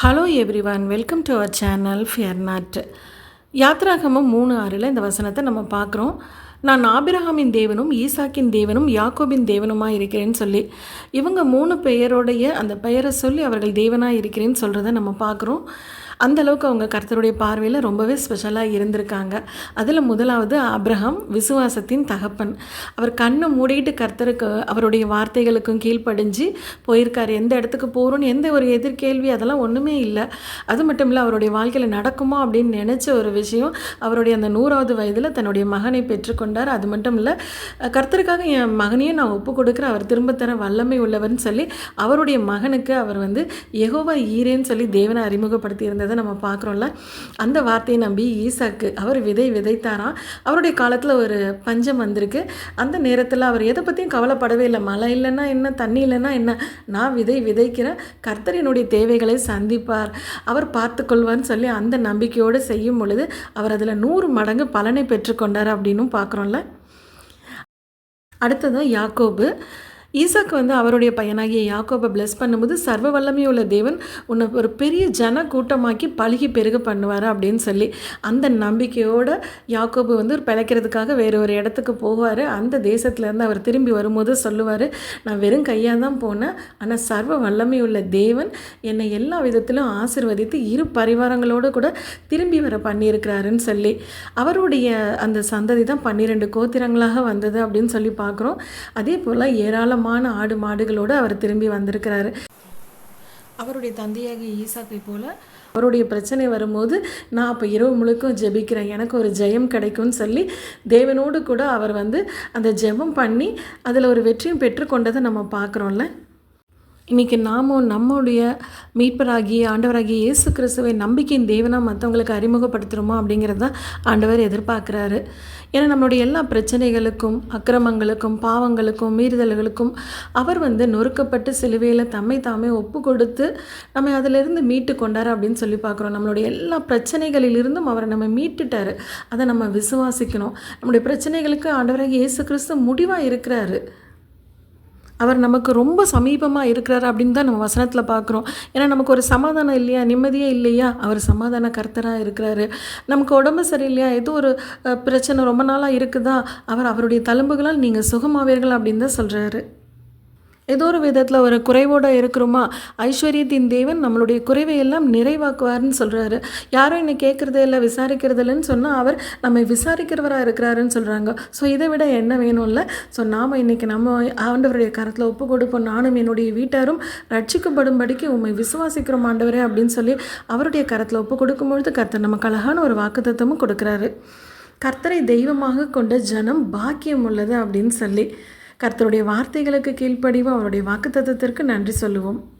Hello everyone welcome to our channel fear not யாத்ராகமம் மூணு ஆறில் இந்த வசனத்தை நம்ம பார்க்குறோம். நான் ஆபிரகாமின் தேவனும் ஈசாக்கின் தேவனும் யாக்கோபின் தேவனுமாக இருக்கிறேன்னு சொல்லி. இவங்க மூணு பெயரோடைய அந்த பெயரை சொல்லி அவர்கள் தேவனாக இருக்கிறேன்னு சொல்கிறத நம்ம பார்க்குறோம். அந்தளவுக்கு அவங்க கர்த்தருடைய பார்வையில் ரொம்பவே ஸ்பெஷலாக இருந்திருக்காங்க. அதில் முதலாவது அப்ரஹாம் விசுவாசத்தின் தகப்பன். அவர் கண்ணை மூடிட்டு கர்த்தருக்கு அவருடைய வார்த்தைகளுக்கும் கீழ்ப்படிஞ்சு போயிருக்கார். எந்த இடத்துக்கு போகிறோன்னு எந்த ஒரு எதிர்கேள்வி அதெல்லாம் ஒன்றுமே இல்லை. அது மட்டும் இல்லை அவருடைய வாழ்க்கையில் நடக்குமா அப்படின்னு நினச்ச ஒரு விஷயம் அவருடைய அந்த நூறாவது வயதில் தன்னுடைய மகனை பெற்றுக்கொண்டார். அது மட்டும் இல்லை கர்த்தருக்காக என் மகனையும் நான் ஒப்பு கொடுக்குறேன். அவர் திரும்ப தர வல்லமை உள்ளவர்னு சொல்லி அவருடைய மகனுக்கு அவர் வந்து எகோவா ஈரேன்னு சொல்லி தேவனை அறிமுகப்படுத்தி இருந்ததை நம்ம பார்க்குறோம்ல. அந்த வார்த்தையை நம்பி ஈசாக்கு அவர் விதை விதைத்தாராம். அவருடைய காலத்தில் ஒரு பஞ்சம் வந்திருக்கு. அந்த நேரத்தில் அவர் எதை பற்றியும் கவலைப்படவே இல்லை. மழை இல்லைன்னா என்ன தண்ணி இல்லைன்னா என்ன? நான் விதை விதைக்கிறேன். கர்த்தரினுடைய தேவைகளை சந்திப்பார். அவர் பார்த்துக்கொள்வார்னு சொல்லி அந்த நம்பிக்கையோடு செய்யும் பொழுது அவர் அதில் நூறு மடங்கு பலனை பெற்றுக்கொண்டார் அப்படின்னும் பார்க்குறோம்ல. அடுத்ததான் யாக்கோபு. ஈசாக்கு வந்து அவருடைய பையனாகிய யாக்கோபை பிளஸ் பண்ணும்போது சர்வ வல்லமையுள்ள தேவன் உன்னை ஒரு பெரிய ஜன கூட்டமாக்கி பழகி பெருக பண்ணுவார் அப்படின்னு சொல்லி அந்த நம்பிக்கையோடு யாக்கோபு வந்து பிழைக்கிறதுக்காக வேறு ஒரு இடத்துக்கு போவார். அந்த தேசத்துலேருந்து அவர் திரும்பி வரும்போது சொல்லுவார் நான் வெறும் கையாக தான் போனேன் ஆனால் சர்வ வல்லமையுள்ள தேவன் என்னை எல்லா விதத்திலும் ஆசிர்வதித்து இரு பரிவாரங்களோடு கூட திரும்பி வர பண்ணியிருக்கிறாருன்னு சொல்லி அவருடைய அந்த சந்ததி தான் பன்னிரெண்டு கோத்திரங்களாக வந்தது அப்படின்னு சொல்லி பார்க்குறோம். அதே போல் ஏராளம் ஏராளமான ஆடு மாடுகளோடு அவர் திரும்பி வந்திருக்கிறாரு. அவருடைய தந்தையாகிய ஈசாக்கை போல அவருடைய பிரச்சனை வரும்போது நான் அப்போ இரவு முழுக்கும் ஜெபிக்கிறேன். எனக்கு ஒரு ஜெயம் கிடைக்கும்னு சொல்லி தேவனோடு கூட அவர் வந்து அந்த ஜெபம் பண்ணி அதில் ஒரு வெற்றியும் பெற்றுக்கொண்டதை நம்ம பார்க்குறோம்ல? இன்றைக்கி நாமும் நம்முடைய மீட்பராகிய ஆண்டவராகிய இயேசு கிறிஸ்துவை நம்பிக்கையின் தேவனாக மற்றவங்களுக்கு அறிமுகப்படுத்துகிறோமா அப்படிங்கிறது தான் ஆண்டவர் எதிர்பார்க்குறாரு. ஏன்னா நம்மளுடைய எல்லா பிரச்சனைகளுக்கும் அக்கிரமங்களுக்கும் பாவங்களுக்கும் மீறுதல்களுக்கும் அவர் வந்து நொறுக்கப்பட்டு சிலுவையில் தம்மை தாமே ஒப்பு கொடுத்து நம்ம அதிலிருந்து மீட்டு கொண்டார் அப்படின்னு சொல்லி பார்க்குறோம். நம்மளுடைய எல்லா பிரச்சனைகளிலிருந்தும் அவரை நம்ம மீட்டுட்டார். அதை நம்ம விசுவாசிக்கணும். நம்முடைய பிரச்சனைகளுக்கு ஆண்டவராக இயேசு கிறிஸ்து முடிவாக இருக்கிறாரு. அவர் நமக்கு ரொம்ப சமீபமாக இருக்கிறார் அப்படின்னு தான் நம்ம வசனத்தில் பார்க்குறோம். ஏன்னா நமக்கு ஒரு சமாதானம் இல்லையா? நிம்மதியே இல்லையா? அவர் சமாதான கர்த்தராக இருக்கிறாரு. நமக்கு உடம்பு சரியில்லையா? ஏதோ ஒரு பிரச்சனை ரொம்ப நாளாக இருக்குதா? அவர் அவருடைய தழும்புகளால் நீங்கள் சுகமாவீர்கள் அப்படின்னு தான் சொல்கிறாரு ஏதோ ஒரு விதத்தில் ஒரு குறைவோடு இருக்கிறோமா? ஐஸ்வர்யத்தின் தேவன் நம்மளுடைய குறைவை எல்லாம் நிறைவாக்குவார்னு சொல்கிறாரு யாரும் என்னை கேட்குறதே இல்லை விசாரிக்கிறது இல்லைன்னு சொன்னால் அவர் நம்மை விசாரிக்கிறவராக இருக்கிறாருன்னு சொல்கிறாங்க ஸோ இதை விட என்ன வேணும்ல? ஸோ நாம் இன்றைக்கி நம்ம ஆண்டவருடைய கரத்தில் ஒப்பு கொடுப்போம். நானும் என்னுடைய வீட்டாரும் ரட்சிக்கப்படும்படிக்கு உண்மை விசுவாசிக்கிறோம் ஆண்டவரே அப்படின்னு சொல்லி அவருடைய கரத்தில் ஒப்பு கொடுக்கும்பொழுது கர்த்தர் நமக்கு அழகான ஒரு வாக்குத்தத்தமும் கொடுக்குறாரு. கர்த்தரை தெய்வமாக கொண்ட ஜனம் பாக்கியம் உள்ளது அப்படின்னு சொல்லி. கர்த்தருடைய வார்த்தைகளுக்கு கீழ்ப்படிவோம். அவருடைய வாக்குத்தத்திற்கு நன்றி சொல்லுவோம்.